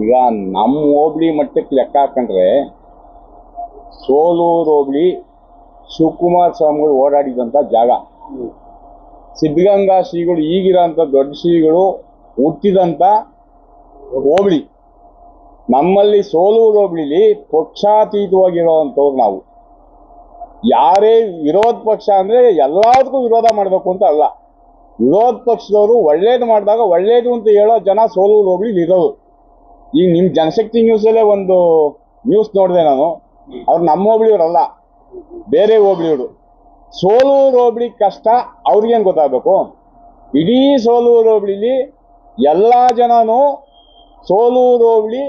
ಈಗ ನಮ್ಮ ಹೋಬಳಿ ಮಟ್ಟಕ್ಕೆ ಲೆಕ್ಕ ಹಾಕೊಂಡ್ರೆ ಸೋಲೂರು ಹೋಬಳಿ ಶಿವಕುಮಾರ್ ಸ್ವಾಮಿಗಳು ಓಡಾಡಿದಂಥ ಜಾಗ. ಸಿದ್ಧಗಂಗಾ ಶ್ರೀಗಳು ಈಗಿರೋಂಥ ದೊಡ್ಡ ಶ್ರೀಗಳು ಹುಟ್ಟಿದಂಥ ಹೋಬಳಿ. ನಮ್ಮಲ್ಲಿ ಸೋಲೂರು ಹೋಬಳಿಲಿ ಪಕ್ಷಾತೀತವಾಗಿರೋವಂಥವ್ರು ನಾವು. ಯಾರೇ ವಿರೋಧ ಪಕ್ಷ ಅಂದರೆ ಎಲ್ಲದಕ್ಕೂ ವಿರೋಧ ಮಾಡಬೇಕು ಅಂತ ಅಲ್ಲ. ವಿರೋಧ ಪಕ್ಷದವರು ಒಳ್ಳೇದು ಮಾಡಿದಾಗ ಒಳ್ಳೇದು ಅಂತ ಹೇಳೋ ಜನ ಸೋಲೂರು ಹೋಬಳಿ ಇರೋದು. ಈಗ ನಿಮ್ಮ ಜನಶಕ್ತಿ ನ್ಯೂಸಲ್ಲೇ ಒಂದು ನ್ಯೂಸ್ ನೋಡಿದೆ ನಾನು. ಅವ್ರು ನಮ್ಮ ಹೋಬಳಿಯವರಲ್ಲ ಬೇರೆ ಹೋಬಳಿಯವರು ಸೋಲೂರು ಹೋಬಳಿ ಕಷ್ಟ ಅವ್ರಿಗೇನು ಗೊತ್ತಾಗಬೇಕು? ಇಡೀ ಸೋಲೂರು ಹೋಬಳಿಲಿ ಎಲ್ಲ ಜನನು ಸೋಲೂರು ಹೋಬಳಿ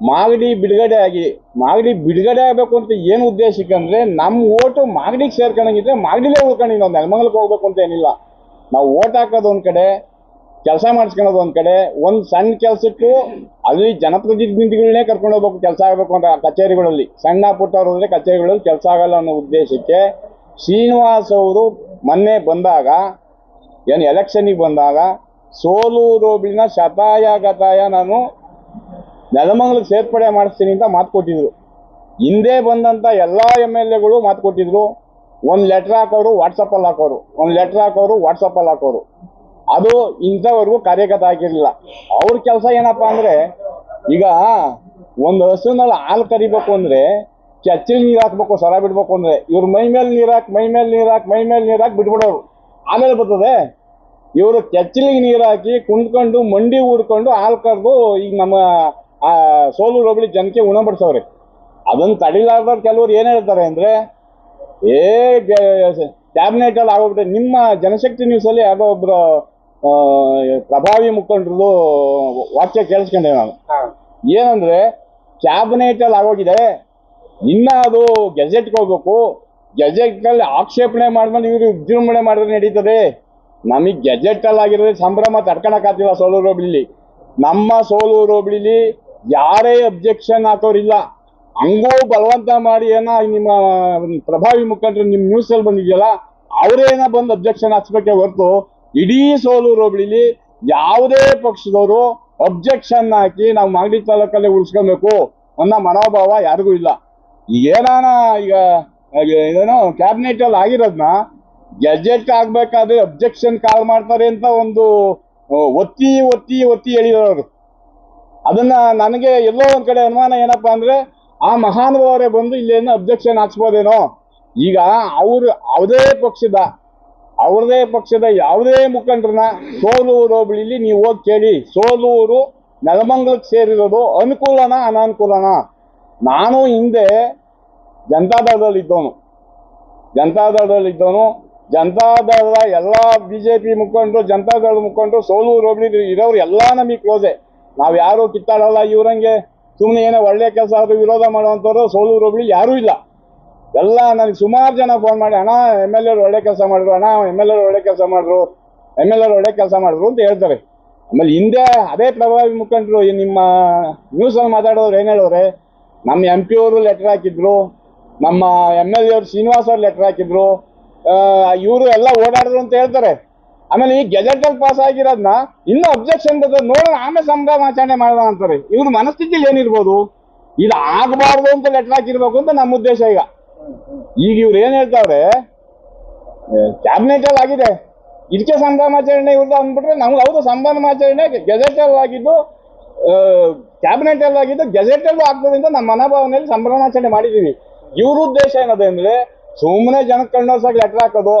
ಮಾಗಡಿ ಬಿಡುಗಡೆ ಆಗಿ, ಮಾಗಡಿ ಬಿಡುಗಡೆ ಆಗಬೇಕು ಅಂತ ಏನು ಉದ್ದೇಶಕ್ಕೆ ಅಂದ್ರೆ ನಮ್ಮ ಓಟು ಮಾಗಡಿಗೆ ಸೇರ್ಕೊಂಡಂಗಿದ್ರೆ ಮಾಗಡಿಲೇ ಉಳ್ಕೊಂಡಿದ್ದು ನಾವು ನೆಲಮಂಗಲಕ್ಕೆ ಹೋಗ್ಬೇಕು ಅಂತ ಏನಿಲ್ಲ. ನಾವು ಓಟ್ ಹಾಕೋದು ಒಂದ್ ಕಡೆ ಕೆಲಸ ಮಾಡಿಸ್ಕೊಳೋದು ಒಂದ್ ಕಡೆ, ಒಂದ್ ಸಣ್ಣ ಕೆಲಸಕ್ಕೂ ಅಲ್ಲಿ ಜನಪ್ರತಿನಿಧಿಗಳನ್ನೇ ಕರ್ಕೊಂಡು ಹೋಗ್ಬೇಕು ಕೆಲಸ ಆಗಬೇಕು ಅಂತ ಕಚೇರಿಗಳಲ್ಲಿ, ಸಣ್ಣ ಪುಟ್ಟವ್ರು ಹೋದ್ರೆ ಕಚೇರಿಗಳಲ್ಲಿ ಕೆಲಸ ಆಗಲ್ಲ ಅನ್ನೋ ಉದ್ದೇಶಕ್ಕೆ ಶ್ರೀನಿವಾಸ್ ಅವರು ಮೊನ್ನೆ ಬಂದಾಗ, ಏನು ಎಲೆಕ್ಷನ್ನಿಗೆ ಬಂದಾಗ ಸೋಲೂರು ರೋಬಿನ ಶತಾಯ ಗತಾಯ ನಾನು ನೆಲಮಂಗಲಕ್ಕೆ ಸೇರ್ಪಡೆ ಮಾಡಿಸ್ತೀನಿ ಅಂತ ಮಾತು ಕೊಟ್ಟಿದ್ರು. ಹಿಂದೆ ಬಂದಂತ ಎಲ್ಲಾ ಎಂ ಎಲ್ ಎಗಳು ಮಾತು ಕೊಟ್ಟಿದ್ರು. ಒಂದು ಲೆಟರ್ ಹಾಕೋರು ವಾಟ್ಸಪ್ಪಲ್ಲಿ ಹಾಕೋರು. ಒಂದು ಲೆಟರ್ ಹಾಕೋರು ವಾಟ್ಸಪ್ಪಲ್ಲಿ ಹಾಕೋರು. ಅದು ಇಂಥವರೆಗೂ ಕಾರ್ಯಗತ ಆಗಿರಲಿಲ್ಲ. ಅವ್ರ ಕೆಲಸ ಏನಪ್ಪಾ ಅಂದ್ರೆ, ಈಗ ಒಂದು ಹಸುನಲ್ಲಿ ಹಾಲು ಕರಿಬೇಕು ಅಂದ್ರೆ ಚಚ್ಚಲ್ ನೀರು ಹಾಕ್ಬೇಕು, ಸರ ಬಿಡ್ಬೇಕು ಅಂದ್ರೆ, ಇವ್ರ ಮೈ ಮೇಲೆ ನೀರು ಹಾಕಿ, ಮೈ ಮೇಲೆ ನೀರು ಹಾಕಿ, ಮೈ ಮೇಲೆ ನೀರು ಹಾಕಿ ಬಿಟ್ಬಿಡೋರು. ಆಮೇಲೆ ಬರ್ತದೆ, ಇವರು ಕೆಚ್ಚಲಿಗೆ ನೀರು ಹಾಕಿ ಕುಂಡ್ಕೊಂಡು ಮಂಡಿ ಊಡ್ಕೊಂಡು ಹಾಲು ಕರೆದು ಈಗ ನಮ್ಮ ಸೋಲೂರು ಹೋಬಳಿ ಜನಕ್ಕೆ ಉಣ ಬಡ್ಸವ್ರಿ. ಅದನ್ನ ತಡಿಲಾರ್ದವ್ರು ಕೆಲವರು ಏನ್ ಹೇಳ್ತಾರೆ ಅಂದ್ರೆ, ಏ ಕ್ಯಾಬಿನೆಟ್ ಅಲ್ಲಿ ಆಗೋಗ್ಬಿಟ್ಟೆ. ನಿಮ್ಮ ಜನಶಕ್ತಿ ನ್ಯೂಸ್ ಅಲ್ಲಿ ಆಗೋ ಒಬ್ರು ಪ್ರಭಾವಿ ಮುಖಂಡ್ರದ್ದು ವಾಕ್ಯ ಕೇಳಿಸ್ಕೊಂಡೆ ನಾನು. ಏನಂದ್ರೆ ಕ್ಯಾಬಿನೆಟ್ ಅಲ್ಲಿ ಆಗೋಗಿದೆ. ಇನ್ನ ಅದು ಗೆಜೆಟ್ಗೆ ಹೋಗ್ಬೇಕು. ಗೆಜೆಟ್ ಅಲ್ಲಿ ಆಕ್ಷೇಪಣೆ ಮಾಡ್ಕೊಂಡು ಇವರು ವಿಜೃಂಭಣೆ ಮಾಡಿದ್ರೆ ನಡೀತದೆ. ನಮಗೆ ಗೆಜೆಟ್ ಅಲ್ಲಿ ಆಗಿರೋದೇ ಸಂಭ್ರಮ ತಡ್ಕೊಳಕ್ಕಾಗ್ತಿಲ್ಲ ಸೋಲೂರು ಹೋಬಳಿಲಿ. ನಮ್ಮ ಸೋಲೂರು ಹೋಬಳಿಲಿ ಯಾರೇ ಅಬ್ಜೆಕ್ಷನ್ ಹಾಕೋರಿಲ್ಲ. ಹಂಗೂ ಬಲವಂತ ಮಾಡಿ ಏನ ನಿಮ್ಮ ಪ್ರಭಾವಿ ಮುಖಂಡರು ನಿಮ್ಮ ನ್ಯೂಸ್ ಅಲ್ಲಿ ಬಂದಿದೆಯಲ್ಲ ಅವರೇನ ಬಂದು ಅಬ್ಜೆಕ್ಷನ್ ಹಾಕ್ಸ್ಬೇಕೆ ಹೊರತು ಇಡೀ ಸೋಲೂರು ಹೋಬಳಿಲಿ ಯಾವುದೇ ಪಕ್ಷದವರು ಅಬ್ಜೆಕ್ಷನ್ ಹಾಕಿ ನಾವು ಮಾಗಡಿ ತಾಲೂಕಲ್ಲೇ ಉಳಿಸ್ಕೊಬೇಕು ಅನ್ನೋ ಮನೋಭಾವ ಯಾರಿಗೂ ಇಲ್ಲ. ಏನಾನ ಈಗ ಏನೋ ಕ್ಯಾಬಿನೆಟ್ ಅಲ್ಲಿ ಆಗಿರೋದ್ನ ಗೆಜೆಟ್ ಆಗ್ಬೇಕಾದ್ರೆ ಅಬ್ಜೆಕ್ಷನ್ ಕಾಲ್ ಮಾಡ್ತಾರೆ ಅಂತ ಒಂದು ಒತ್ತಿ ಒತ್ತಿ ಒತ್ತಿ ಹೇಳಿರೋರು ಅದನ್ನ ನನಗೆ ಎಲ್ಲೋ ಒಂದ್ ಕಡೆ ಅನುಮಾನ ಏನಪ್ಪಾ ಅಂದ್ರೆ ಆ ಮಹಾನುಭಾವರೇ ಬಂದು ಇಲ್ಲೇನು ಅಬ್ಜೆಕ್ಷನ್ ಹಾಕ್ಸ್ಬೋದೇನೋ. ಈಗ ಅವ್ರು ಯಾವುದೇ ಪಕ್ಷದ ಅವ್ರದೇ ಪಕ್ಷದ ಯಾವುದೇ ಮುಖಂಡರನ್ನ ಸೋಲೂರು ಹೋಬಳಿಲಿ ನೀವು ಹೋಗಿ ಕೇಳಿ. ಸೋಲೂರು ನೆಲಮಂಗಲಕ್ಕೆ ಸೇರಿರೋದು ಅನುಕೂಲನ ಅನಾನುಕೂಲನ? ನಾನು ಹಿಂದೆ ಜನತಾದಳದಲ್ಲಿ ಇದ್ದವನು. ಜನತಾದಳದಲ್ಲಿ ಇದ್ದವನು. ಜನತಾದಳದ ಎಲ್ಲ ಬಿಜೆಪಿ ಮುಖಂಡರು ಜನತಾದಳದ ಮುಖಂಡರು ಸೋಲೂರು ಹೋಬಳಿ ಇರೋರು ಎಲ್ಲ ನಮಗೆ ಕ್ಲೋಸೆ. ನಾವು ಯಾರು ಕಿತ್ತಾಡಲ್ಲ, ಇವ್ರಂಗೆ ಸುಮ್ಮನೆ ಏನೋ ಒಳ್ಳೆ ಕೆಲಸ ಆದರೂ ವಿರೋಧ ಮಾಡುವಂಥವ್ರು ಸೋಲೂರು ಹೋಬಳಿ ಯಾರೂ ಇಲ್ಲ. ಎಲ್ಲ ನನಗೆ ಸುಮಾರು ಜನ ಫೋನ್ ಮಾಡಿ, ಅಣ್ಣ ಎಂ ಎಲ್ ಎರು ಒಳ್ಳೆ ಕೆಲಸ ಮಾಡಿದ್ರು, ಅಣ್ಣ ಎಂ ಎಲ್ ಎರು ಒಳ್ಳೆ ಕೆಲಸ ಮಾಡಿದ್ರು ಎಂ ಎಲ್ ಎರು ಒಳ್ಳೆ ಕೆಲಸ ಮಾಡಿದ್ರು ಅಂತ ಹೇಳ್ತಾರೆ. ಆಮೇಲೆ ಹಿಂದೆ ಅದೇ ಪ್ರಭಾವಿ ಮುಖಂಡರು ನಿಮ್ಮ ನ್ಯೂಸಲ್ಲಿ ಮಾತಾಡೋರು ಏನು ಹೇಳೋರೆ, ನಮ್ಮ ಎಂ ಪಿ ಅವರು ಲೆಟರ್ ಹಾಕಿದ್ರು, ನಮ್ಮ ಎಂ ಎಲ್ ಎ ಅವರು ಶ್ರೀನಿವಾಸ್ ಅವ್ರು ಲೆಟರ್ ಹಾಕಿದ್ರು ಇವರು ಎಲ್ಲ ಓಡಾಡಿದ್ರು ಅಂತ ಹೇಳ್ತಾರೆ. ಆಮೇಲೆ ಈ ಗೆಜೆಟ್ ಅಲ್ಲಿ ಪಾಸ್ ಆಗಿರೋದನ್ನ ಇನ್ನೂ ಅಬ್ಜೆಕ್ಷನ್ ಬರ್ತದೆ ನೋಡೋಣ, ಆಮೇಲೆ ಸಂಭ್ರಮಾಚರಣೆ ಮಾಡೋಣ ಅಂತಾರೆ. ಇವ್ರ ಮನಸ್ಥಿತಿಲಿ ಏನಿರ್ಬೋದು? ಇದು ಆಗಬಾರ್ದು ಅಂತ ಲೆಟರ್ ಹಾಕಿರ್ಬೇಕು ಅಂತ ನಮ್ಮ ಉದ್ದೇಶ ಈಗ. ಈಗ ಇವ್ರು ಏನ್ ಹೇಳ್ತಾವ್ರೆ? ಕ್ಯಾಬಿನೆಟ್ ಅಲ್ಲಿ ಆಗಿದೆ. ಇದಕ್ಕೆ ಸಂಭ್ರಮಾಚರಣೆ ಇವ್ರದ್ದು ಅಂದ್ಬಿಟ್ರೆ ನಮ್ಗೆ ಹೌದು ಸಂಭ್ರಮಾಚರಣೆ ಗೆಜೆಟ್ ಅಲ್ಲಿ ಆಗಿದ್ದು ಕ್ಯಾಬಿನೆಟ್ ಅಲ್ಲಿ ಆಗಿದ್ದು ಗೆಜೆಟ್ ಅಲ್ಲೂ ಆಗ್ತದೆ ನಮ್ಮ ಮನೋಭಾವನೆಯಲ್ಲಿ ಸಂಭ್ರಮಾಚರಣೆ ಮಾಡಿದೀವಿ. ಇವ್ರ ಉದ್ದೇಶ ಏನದ ಅಂದ್ರೆ ಸುಮ್ಮನೆ ಜನಕ್ಕೆ ಕಣ್ಣೋರ್ಸಾಗಿ ಲೆಟರ್ ಹಾಕೋದು,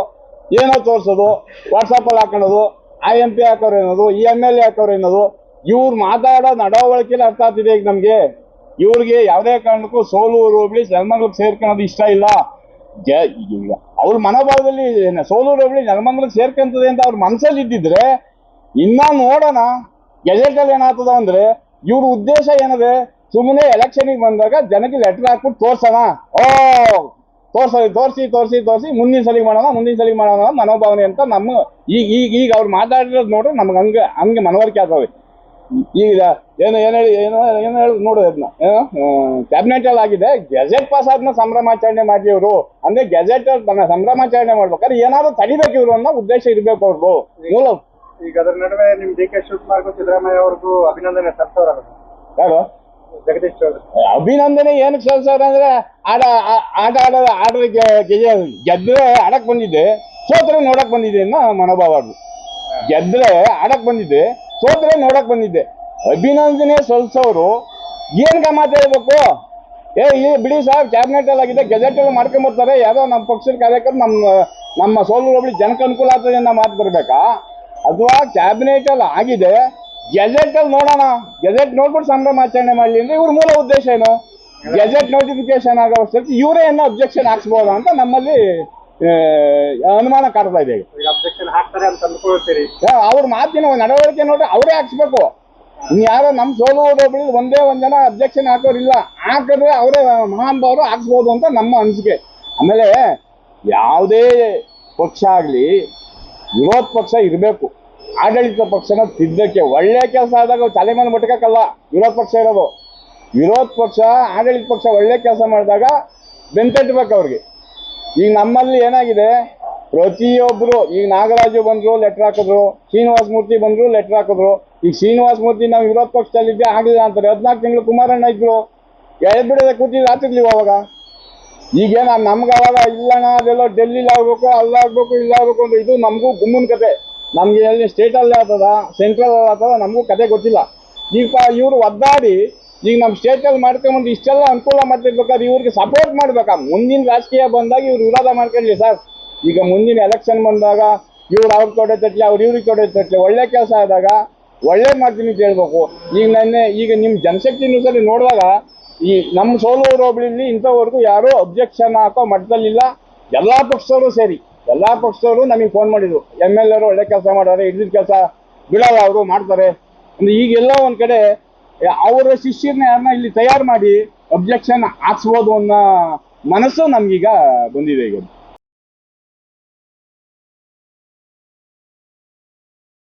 ಏನೋ ತೋರಿಸೋದು ವಾಟ್ಸಪ್ ಅಲ್ಲಿ ಹಾಕೋದು ಆ ಎಂ ಪಿ ಹಾಕೋರು ಏನೋದು ಈ ಎಂ ಎಲ್ ಎ ಹಾಕೋರು ಏನೋದು, ಇವ್ರು ಮಾತಾಡೋ ನಡವಳಿಕೆಲಿ ಅರ್ಥ ಆಗ್ತಿದೆ ಈಗ ನಮ್ಗೆ. ಇವ್ರಿಗೆ ಯಾವುದೇ ಕಾರಣಕ್ಕೂ ಸೋಲೂರು ಹೋಗ್ಲಿ ನೆಲಮಂಗ್ಲಕ್ಕೆ ಸೇರ್ಕೊಳ್ಳೋದು ಇಷ್ಟ ಇಲ್ಲ. ಅವ್ರ ಮನೋಭಾವದಲ್ಲಿ ಸೋಲೂರು ಹೋಗ್ಲಿ ನೆಲಮಂಗ್ಲಕ್ಕೆ ಸೇರ್ಕೊಂತದೆ ಅಂತ ಅವ್ರ ಮನಸ್ಸಲ್ಲಿ ಇದ್ದಿದ್ರೆ, ಇನ್ನ ನೋಡೋಣ ಗೆಜೆಟ್ ಅಲ್ಲಿ ಏನಾಗ್ತದ ಅಂದ್ರೆ, ಇವ್ರ ಉದ್ದೇಶ ಏನದೆ ಸುಮ್ಮನೆ ಎಲೆಕ್ಷನ್ಗೆ ಬಂದಾಗ ಜನಕ್ಕೆ ಲೆಟರ್ ಹಾಕ್ಬಿಟ್ಟು ತೋರ್ಸೋಣ. ಓ ತೋರ್ಸಲಿ ತೋರಿಸಿ ತೋರಿಸಿ ತೋರಿಸಿ, ಮುಂದಿನ ಸಲಿಗೆ ಮಾಡೋಣ, ಮುಂದಿನ ಸಲಿಗೆ ಮಾಡೋಣ ಮನೋಭಾವನೆ ಅಂತ ನಮ್ಮ ಈಗ ಈಗ ಈಗ ಅವ್ರು ಮಾತಾಡಿರೋದು ನೋಡ್ರೆ ನಮ್ಗೆ ಹಂಗೆ ಹಂಗೆ ಮನವರಿಕೆ ಆಗ್ತವೆ ಈಗ ಏನು ಏನು ಹೇಳಿ ಏನೋ ಏನು ಹೇಳಿ ನೋಡು ಅದನ್ನ ಕ್ಯಾಬಿನೆಟ್ ಅಲ್ಲಿ ಆಗಿದೆ ಗೆಜೆಟ್ ಪಾಸ್ ಆದ್ನ ಸಂಭ್ರಮಾಚರಣೆ ಮಾಡಿ ಇವರು. ಅಂದ್ರೆ ಗೆಜೆಟ್ ಸಂಭ್ರಮಾಚರಣೆ ಮಾಡ್ಬೇಕಾದ್ರೆ ಏನಾದ್ರು ತಡಿಬೇಕು ಇವರು ಅನ್ನೋ ಉದ್ದೇಶ ಇರ್ಬೇಕು ಅವ್ರದ್ದು ಮೂಲ ಈಗ ಅದ್ರ ನಡುವೆ ನಿಮ್ ಡಿ ಕೆ ಶಿವಕುಮಾರ್ಗೂ ಸಿದ್ದರಾಮಯ್ಯ ಅವ್ರಿಗೂ ಅಭಿನಂದನೆ ಸಲ್ಲಿಸೋರಲ್ಲ. ಯಾರು? ಜಗದೀಶ್ ಚೌಧರಿ. ಅಭಿನಂದನೆ ಏನಕ್ಕೆ ಸಲ್ಸವ್ರ ಅಂದ್ರೆ ಆಡ ಆಟ ಆಡ ಗೆಜೆ ಗೆದ್ರೆ ಆಡಕ್ ಬಂದಿದ್ದೆ ಸೋತ್ರ ನೋಡಕ್ ಬಂದಿದ್ದೆ ಅನ್ನೋ ಮನೋಭಾವ ಗೆದ್ರೆ ಆಡಕ್ ಬಂದಿದ್ದೆ ಸೋತ್ರೆ ನೋಡಕ್ ಬಂದಿದ್ದೆ. ಅಭಿನಂದನೆ ಸಲ್ಸೋರು ಏನ್ಗ ಮಾತಾಡ್ಬೇಕು ಏ, ಇಲ್ಲಿ ಬಿಡಿ ಸರ್ ಕ್ಯಾಬಿನೆಟ್ ಅಲ್ಲಿ ಆಗಿದೆ ಗೆಜೆಟ್ ಅಲ್ಲಿ ಮಾಡ್ಕೊಂಬರ್ತಾರೆ ಯಾರೋ ನಮ್ಮ ಪಕ್ಷದ ಕಾರ್ಯಕರ್ತರು ನಮ್ಮ ನಮ್ಮ ಸೋಲು ಹೋಬಳಿ ಜನಕ್ಕೆ ಅನುಕೂಲ ಆಗ್ತದೆ ಅನ್ನೋ ಮಾತು ಬರ್ಬೇಕಾ? ಅಥವಾ ಕ್ಯಾಬಿನೆಟ್ ಅಲ್ಲಿ ಆಗಿದೆ. ಗೆಜೆಟ್ ಅಲ್ಲಿ ನೋಡೋಣ. ಗೆಜೆಟ್ ನೋಡ್ಬಿಟ್ಟು ಸಂಭ್ರಮಾಚರಣೆ ಮಾಡಲಿ ಅಂದ್ರೆ ಇವ್ರ ಮೂಲ ಉದ್ದೇಶ ಏನು? ಗೆಜೆಟ್ ನೋಟಿಫಿಕೇಶನ್ ಆಗೋ ಅಷ್ಟೊತ್ತಿಗೆ ಇವರೇ ಏನೋ ಅಬ್ಜೆಕ್ಷನ್ ಹಾಕ್ಸ್ಬೋದಾ ಅಂತ ನಮ್ಮಲ್ಲಿ ಅನುಮಾನ ಕಾಡ್ತಾ ಇದೆ. ಅಂತ ಅವ್ರ ಮಾತಿನ ನಡವಳಿಕೆ ನೋಡ್ರಿ, ಅವರೇ ಹಾಕ್ಸ್ಬೇಕು. ಯಾರೋ ನಮ್ಮ ಸೋಲು ಹೋಬಳಿ ಒಂದೇ ಒಂದ್ ಜನ ಅಬ್ಜೆಕ್ಷನ್ ಹಾಕೋರಿಲ್ಲ ಹಾಕಿದ್ರೆ ಅವರೇ ಮಹಾನುಭಾವರು ಹಾಕ್ಸ್ಬೋದು ಅಂತ ನಮ್ಮ ಅನಿಸಿಕೆ. ಆಮೇಲೆ ಯಾವುದೇ ಪಕ್ಷ ಆಗಲಿ, ವಿರೋಧ ಪಕ್ಷ ಇರಬೇಕು. ಆಡಳಿತ ಪಕ್ಷನ ತಿದ್ದಕ್ಕೆ ಒಳ್ಳೆ ಕೆಲಸ ಆದಾಗ ತಲೆ ಮೇಲೆ ಮುಟ್ಕಕ್ಕಲ್ಲ, ವಿರೋಧ ಪಕ್ಷ ಇರೋದು. ವಿರೋಧ ಪಕ್ಷ, ಆಡಳಿತ ಪಕ್ಷ ಒಳ್ಳೆ ಕೆಲಸ ಮಾಡಿದಾಗ ಬೆಂತಟ್ಬೇಕು ಅವ್ರಿಗೆ. ಈಗ ನಮ್ಮಲ್ಲಿ ಏನಾಗಿದೆ ಪ್ರತಿಯೊಬ್ರು, ಈಗ ನಾಗರಾಜು ಬಂದ್ರು ಲೆಟರ್ ಹಾಕಿದ್ರು, ಶ್ರೀನಿವಾಸ ಮೂರ್ತಿ ಬಂದ್ರು ಲೆಟರ್ ಹಾಕಿದ್ರು. ಈಗ ಶ್ರೀನಿವಾಸ ಮೂರ್ತಿ ನಾವು ವಿರೋಧ ಪಕ್ಷದಲ್ಲಿದ್ದೆ ಆಗಲಿಲ್ಲ ಅಂತಾರೆ. ಹದಿನಾಲ್ಕು ತಿಂಗಳು ಕುಮಾರಣ್ಣ ಇದ್ರು. ಎಳ್ಬಿಡದೆ ಕೂತಿದ್ದು ಆತಿರ್ಲಿವ ಅವಾಗ ಈಗೇನ ನಮ್ಗೆ ಅವಾಗ ಇಲ್ಲಣ್ಣ, ಅದೆಲ್ಲ ಡೆಲ್ಲಿಲಿ ಆಗ್ಬೇಕು ಅಲ್ಲಾಗ್ಬೇಕು ಇಲ್ಲಾಗ್ಬೇಕು ಅಂದ್ರೆ ಇದು ನಮಗೂ ಗುಮ್ಮನ ಕತೆ. ನಮ್ಗೆ ಎಲ್ಲಿ ಸ್ಟೇಟಲ್ಲೇ ಆಗ್ತದ ಸೆಂಟ್ರಲ್ ಆತದ ನಮಗೂ ಕತೆ ಗೊತ್ತಿಲ್ಲ. ಈಗ ಇವ್ರು ಒದ್ದಾಡಿ, ಈಗ ನಮ್ಮ ಸ್ಟೇಟಲ್ಲಿ ಮಾಡ್ಕೊಂಬಂದು ಇಷ್ಟೆಲ್ಲ ಅನುಕೂಲ ಮಾಡ್ತಿರ್ಬೇಕಾದ್ರೆ ಇವ್ರಿಗೆ ಸಪೋರ್ಟ್ ಮಾಡ್ಬೇಕಾ? ಮುಂದಿನ ರಾಜಕೀಯ ಬಂದಾಗ ಇವ್ರು ವಿರೋಧ ಮಾಡ್ಕೊಳ್ಳಿ ಸರ್. ಈಗ ಮುಂದಿನ ಎಲೆಕ್ಷನ್ ಬಂದಾಗ ಇವ್ರು ಅವ್ರಿಗೆ ತೊಡೆ ತಟ್ಲಿ, ಅವ್ರು ಇವ್ರಿಗೆ ತೊಡೆ ತಟ್ಲಿ, ಒಳ್ಳೆ ಕೆಲಸ ಆದಾಗ ಒಳ್ಳೆ ಮಾಡ್ತೀನಿ ಅಂತ ಹೇಳ್ಬೇಕು ಈಗ ನೆನ್ನೆ, ಈಗ ನಿಮ್ಮ ಜನಶಕ್ತಿ ನ್ಯೂಸಲ್ಲಿ ನೋಡಿದಾಗ ಈ ನಮ್ಮ ಸೋಲೂರು ಹೋಬಳಿಲಿ ಇಂಥವರೆಗೂ ಯಾರೂ ಅಬ್ಜೆಕ್ಷನ್ ಹಾಕೋ ಮಟ್ಟದಲ್ಲಿಲ್ಲ. ಎಲ್ಲ ಪಕ್ಷದವರು ಸೇರಿ, ಎಲ್ಲ ಪಕ್ಷದವರು ನಮಗೆ ಫೋನ್ ಮಾಡಿದ್ರು. ಎಂ ಎಲ್ ಎರು ಒಳ್ಳೆ ಕೆಲಸ ಮಾಡೋರೆ ಹಿಡಿದ ಕೆಲಸ ಬಿಡಲ್ಲ ಅವರು, ಮಾಡ್ತಾರೆ. ಅಂದ್ರೆ ಈಗೆಲ್ಲ ಒಂದು ಕಡೆ ಅವರ ಶಿಷ್ಯರನ್ನ ಯಾರನ್ನ ಇಲ್ಲಿ ತಯಾರು ಮಾಡಿ ಅಬ್ಜೆಕ್ಷನ್ ಹಾಕ್ಸ್ಬೋದು ಅನ್ನೋ ಮನಸ್ಸು ನಮ್ಗೀಗ ಬಂದಿದೆ ಈಗ.